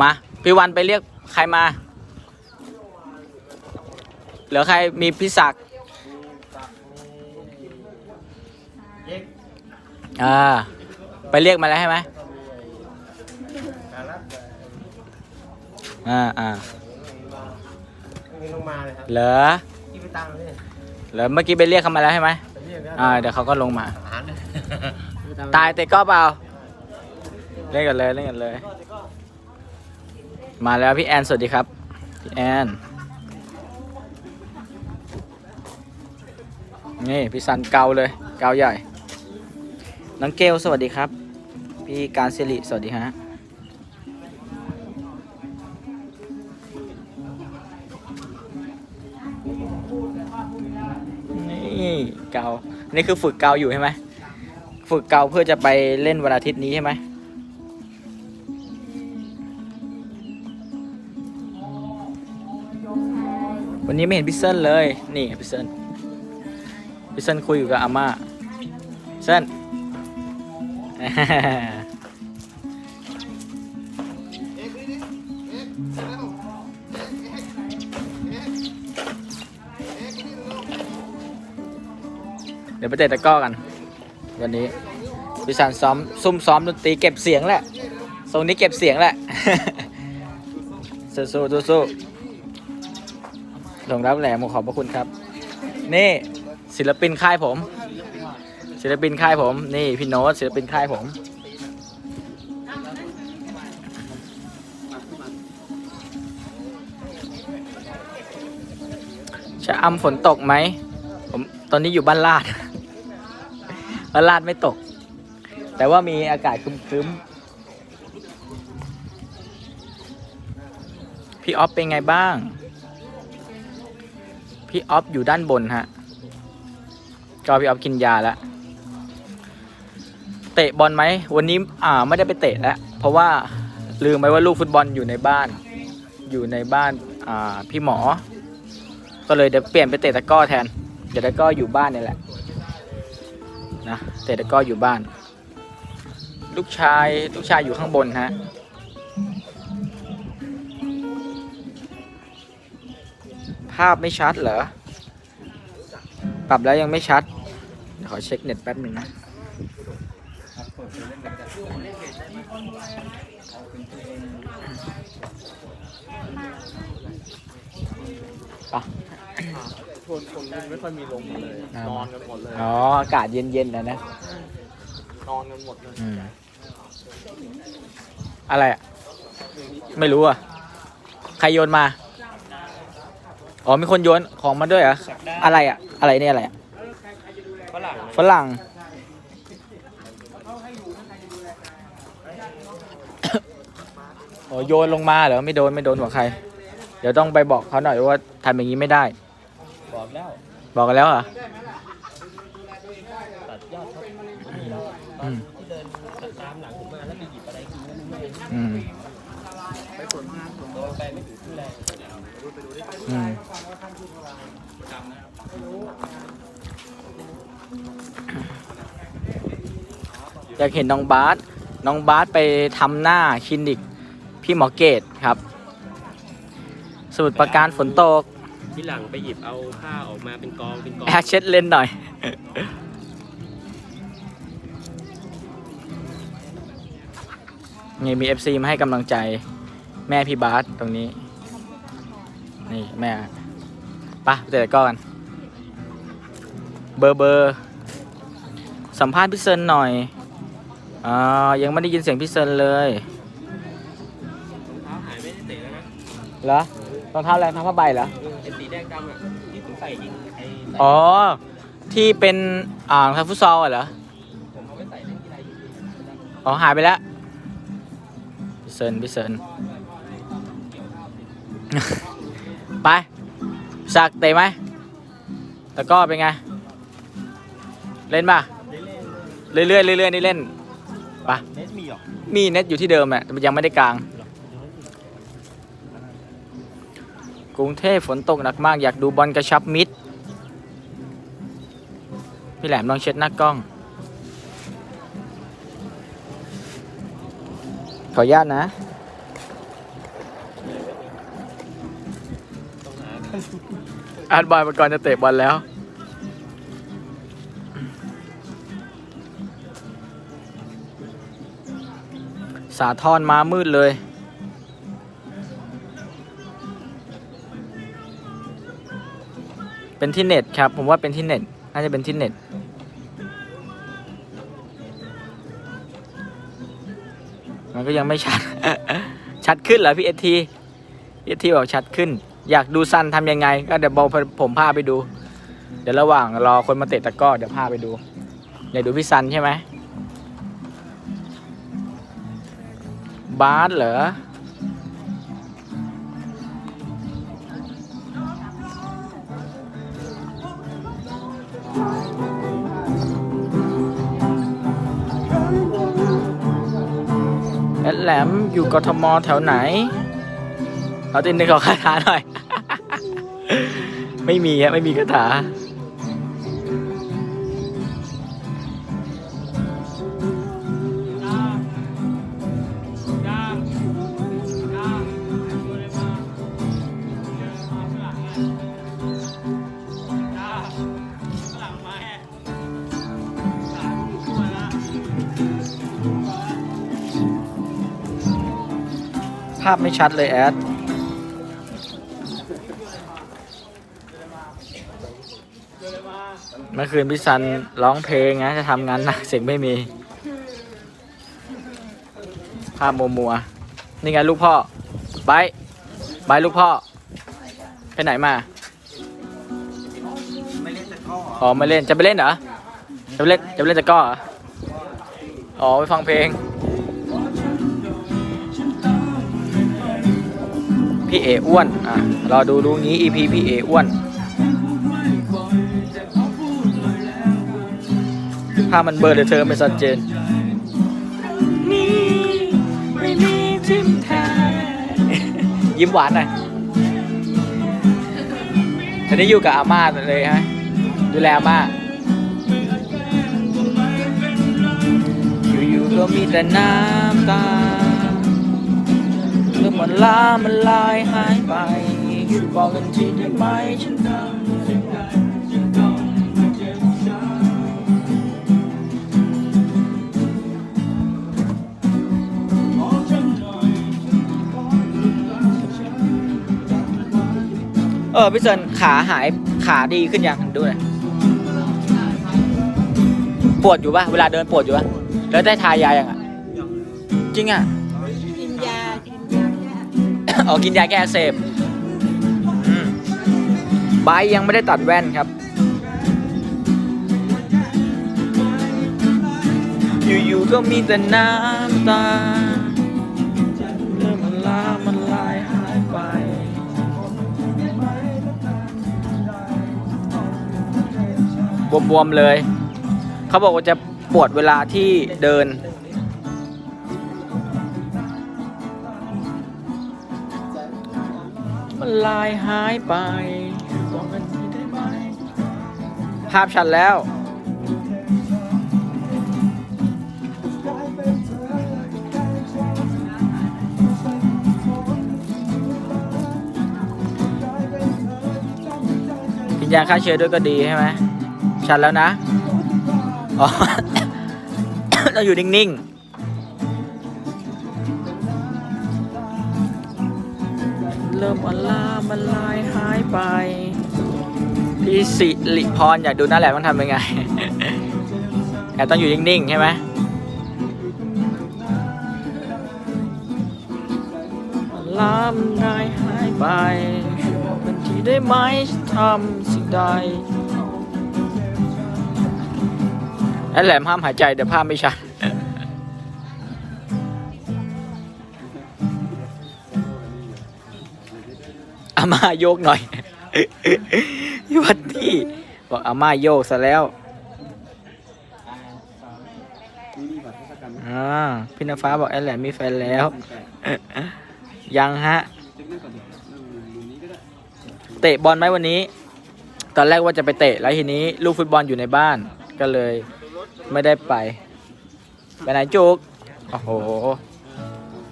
มาพี่วันไปเรียกใครมาเหลือใครมีพี่ศักดิ์เย็กอ่าไปเรียกมาแล้วใช่ไหมการรับอ่าอ่าไม่ลงมาเลยครับเหลือที่ไปตามเลยเหลือเมื่อกี้ไปเรียกเขามาแล้วใช่ไหมไปเรียกแล้วอ่าเดี๋ยวเขาก็ลงมาอาหารตายเตะก็เปล่าเล่นกันเลยเล่นกันเลย มาแล้วพี่แอน สวัสดีครับ พี่แอน นี่ พี่สันเกาเลย เกาใหญ่ น้องเกลสวัสดีครับ พี่การสิริสวัสดีฮะนี่เกานี่คือฝึกเกาอยู่ใช่ไหม ฝึกเกาเพื่อจะไปเล่นวันอาทิตย์นี้ใช่ไหม วันนี้ไม่เห็นพี่เซนเลย นี่พี่เซนพี่เซนคุยอยู่กับอาม่าเซนเดี๋ยวไปเตะตะก้อกัน วันนี้พี่สันซ้อมซุ่มซ้อมดนตรีเก็บเสียงแหละทรงนี้เก็บเสียงแหละสู้สู้สู้ ส่งรับแหลมขอบพระคุณครับ นี่ศิลปินค่ายผม ศิลปินค่ายผม นี่พี่โน้ตศิลปินค่ายผมชะอำฝนตกไหมผมตอนนี้อยู่บ้านลาด บ้านลาดไม่ตก แต่ว่ามีอากาศครึ้มๆพี่ออฟเป็นไงบ้าง พี่ออฟอยู่ด้านบนฮะ ก็พี่ออฟกินยาแล้ว เตะบอลไหม วันนี้อ่าไม่ได้ไปเตะแล้ว เพราะว่าลืมไปว่าลูกฟุตบอลอยู่ในบ้าน อยู่ในบ้านอ่าพี่หมอ ก็เลยเดี๋ยวเปลี่ยนไปเตะตะก้อแทน เดี๋ยวตะก้ออยู่บ้านนี่แหละ นะ เตะตะก้ออยู่บ้าน ลูกชายลูกชายอยู่ข้างบนฮะ ภาพไม่ชัดเหรอ ปรับแล้วยังไม่ชัดเดี๋ยวขอเช็คเน็ตแป๊บหนึ่งนะปะชวนคนไม่ค่อยมีลงเลยอ่านอนกันหมดเลย อ๋อ อากาศเย็นๆนะนะ นอนกันหมดเลยอืมอะไรอะ ไม่รู้อะ ใครโยนมา อ๋อมีคนโยนของมาด้วยเหรออะไรอะ อะไรเนี่ยอะไรอะฝรั่งฝรั่งโอ้โยนลงมาเหรอไม่โดนไม่โดนหัวใคร เดี๋ยวต้องไปบอกเขาหน่อยว่าทำอย่างนี้ไม่ได้ บอกแล้ว บอกกันแล้วเหรอตัดยอดครับ อืม ที่เดินตามหลังผมมาแล้วไปหยิบอะไรกินก็ไม่รู้ อืม ไปสวนมาผมโดนไปไม่ถึงที่แรง อืมอยากเห็นน้องบาสน้องบาสไปทำหน้าคลินิก พี่หมอเกตครับ สมุดประการฝนตกที่หลังไปหยิบเอาผ้าออกมาเป็นกองเป็นกองแอร์เช็ดเลนหน่อย นี่มี FC มาให้กำลังใจแม่พี่บาสตรงนี้ นี่แม่ไปะเตะก้อนเบอร์เบอร์สัมภาษณ์พี่เซินหน่อยอ่ายังไม่ได้ยินเสียงพี่เซินเลยเท้าหายไม่ได้เตะแล้วนะเหรอรองเท้าอะไรรองเท้าผ้าใบเหรอไอ้สีแดงดำอะที่ผมใส่ยิงไอ้อ๋อที่เป็นอ่ารองเท้าฟุตซอลอะเหรอผมเอาไว้ใส่เล่นกีฬายิงอ๋อหายไปแล้วพี่เซินพี่เซิน ไปสักเตะไหมตะกร้อเป็นไง เล่นป่ะ เรื่อยๆเรื่อยๆนี่เล่นไปเน็ตมีหรอมีเน็ตอยู่ที่เดิมแหละแต่มันยังไม่ได้กลาง กรุงเทพฝนตกหนักมาก อยากดูบอลกระชับมิดพี่แหลมลองเช็ดหน้ากล้อง ขออนุญาตนะ อาร์ตบอยมาก่อนจะเตะบอลแล้ว สาทรมามืดเลย เป็นที่เน็ตครับ ผมว่าเป็นที่เน็ต น่าจะเป็นที่เน็ตมันก็ยังไม่ชัด ชัดขึ้นเหรอพี่เอทีเอทีบอกชัดขึ้น อยากดูซันทำยังไง ก็เดี๋ยวบอกผมพาไปดู เดี๋ยวระหว่างรอคนมาเตะตะกร้อเดี๋ยวพาไปดู อยากดูพี่ซันใช่ไหมบาสเหรอแอดแหลมอยู่กทมแถวไหน เอาตินหนึ่ขอคาถาหน่อย ไม่มีอะไม่มีคาถาภาพไม่ชัดเลยแอด มื่อคืนพี่ซันร้องเพลงนะจะทำงานหนักเสียงไม่มี ภาพมัวมัวนี่ไงลูกพ่อไปไปลูกพ่อ ไปไหนมาไม่เล่นตะกร้ออ๋อไม่เล่นจะไปเล่นเหรอจะไปเล่นจะไปเล่นตะก้อเหรออ๋อไปฟังเพลง พี่เออ้วนอะรอดูรู้งี้ EP พี่เออ้วน ภาพมันเบลอเดี๋ยวเธอไม่ชัดเจนมีไม่มีทิมแทนยิ้มหวานหน่อยตอนนี้อยู่กับอาม่าเลยฮะ ดูแลอาม่า อยู่ๆก็มีแต่น้ำตาเมื่อมันลามันลายหายไปช่วยบอกกันทีได้ไหมฉันทำยังไงฉันต้อง ออพี่เซินขาหายขาดีขึ้นยังดูหน่อยปวดอยู่ปะเวลาเดินปวดอยู่ปะแล้วได้ทายายังอะจริงอะกินยากินยาแก้อ๋อกินยาแก้อักเสพอืมไบร์ทยังไม่ได้ตัดแว่นครับอยู่ๆก็มีแต่น้ำตา บวมๆเลย เขาบอกว่าจะปวดเวลาที่เดิน มันลายหายไปบอกกันทีได้ไหมภาพชัดแล้วกินยาฆ่าเชื้อด้วยก็ดีใช่ไหม ชัดแล้วนะ อ๋อ เราอยู่นิ่ง ๆเริ่มอ่อนลามันลายหายไป พี่สิริพรอยากดูหน้าแหลมต้องทำยังไงแอบต้องอยู่นิ่ง ๆ ใช่ไหมลามนายหายไปช่วยบอกกันทีได้ไหมฉันทำสิ่งใด แอดแหลมห้ามหายใจเดี๋ยวภาพไม่ชัดอาม่าโยกหน่อยพี่วัดที่บอกอาม่าโยกซะแล้วอ่าพี่นฟ้าบอกแอนแหลมมีแฟนแล้ว ยังฮะ เตะบอลไหมวันนี้ ตอนแรกว่าจะไปเตะแล้วทีนี้ ลูกฟุตบอลอยู่ในบ้านก็เลย ไม่ได้ไป ไปไหนจุก โอ้โห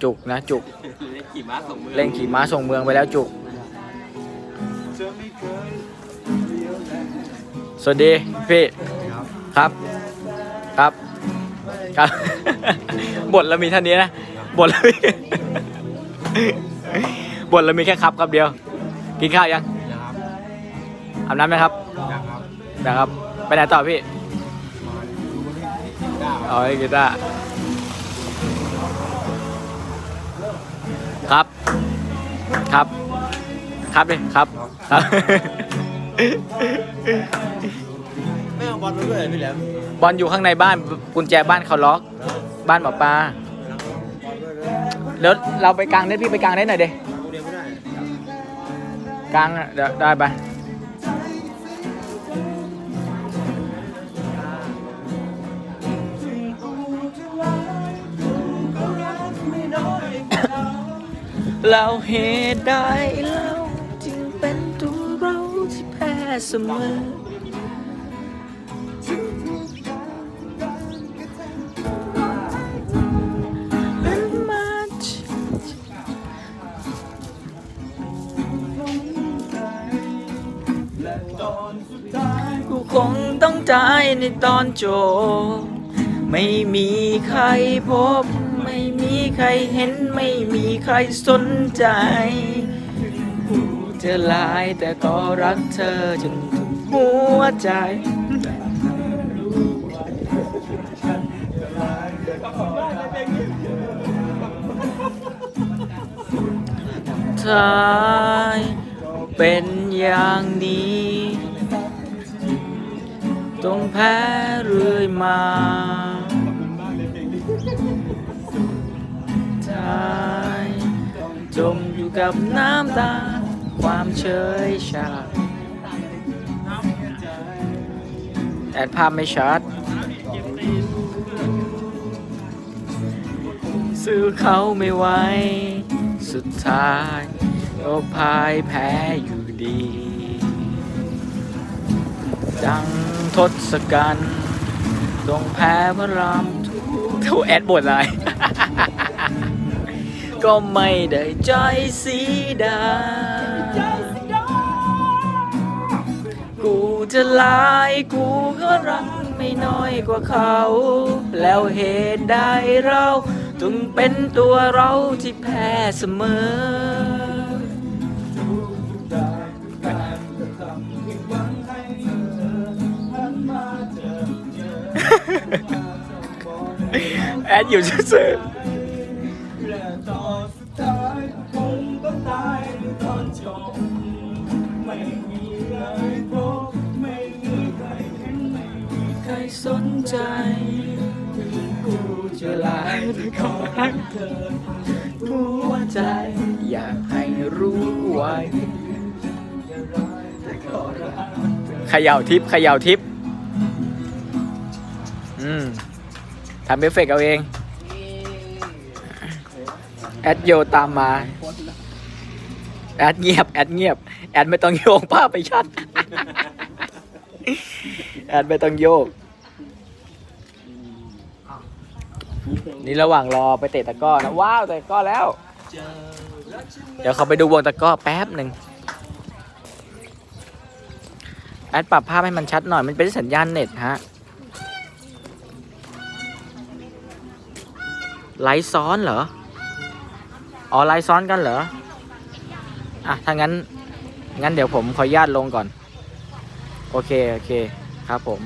จุกนะจุก เล่นขี่ม้าส่งมือเล่นขี่ม้าส่งเมืองไปแล้วจุกเชื่อมีวัสดีพี่ครับ ครับ ครับ บทเรามีเท่านี้นะ บทเรามี บทเรามีแค่ครับครับเดียว กินข้าวยังนะครับอาบน้ำไหมครับยังครับนะครับ ไปไหนต่อพี่ เอาไอ้กีตาร์ครับ ครับ ครับดิครับ ครับ ไม่เอาบอลมาด้วยพี่แหลมบอลอยู่ข้างในบ้านกุญแจบ้านเขาล็อก บ้านหมอปลาบอลด้วยเลยแล้วเราไปกลางเน็ตพี่ไปกลางเน็ตหน่อยเด กูเดียวไม่ได้ กลางอะเดี๋ยวได้ไป เราเหตุใดเราจึงเป็นตัวเราที่แพ้เสมอกูคงต้องตายในตอนโจบ ไม่มีใครพบ ไม่มีใครเห็น ไม่มีใครสนใจเธอลายแต่ก็รักเธอจนถึงหัวใจทายเป็นอย่างนี้ ต้องแพ้เรื่อยมาายจมอยู่กับน้ำตา ความเฉยชาแอดภาพไม่ชัดซื้อเขาไม่ไหวสุดท้ายก็พ่ายแพ้อยู่ดี ดังทศกัณฐ์ต้องแพ้พระรามทุกเท่าแอดบทอะไร ก็ไม่ได้ใจสีดา กูจะลายกูก็รักไม่น้อยกว่าเขา แล้วเหตุใดเราต้องเป็นตัวเราที่แพ้เสมอแอดอยู่เฉ สนใจกูจะลายด้วยคำรักเธอหัวใจอยากให้รู้ไว้เขย่าทิปเขย่าทิปอืมทำเอฟเฟกเอาเอง แอดโยตามมา แอดเงียบ แอดเงียบ แอดไม่ต้องโยกภาพไปชัด แอดไม่ต้องโยก นี่ระหว่างรอไปเตะตะกร้อนะว้าวเตะตะกร้อแล้ว เดี๋ยวเขาไปดูวงตะกร้อแป๊บหนึ่งแอดปรับภาพให้มันชัดหน่อยมันเป็นสัญญาณเน็ตฮะไลฟ์ซ้อนเหรออ๋อไลฟ์ซ้อนกันเหรออะถ้างั้นงั้นเดี๋ยวผมขออนุญาตลงก่อน โอเค โอเค ครับผม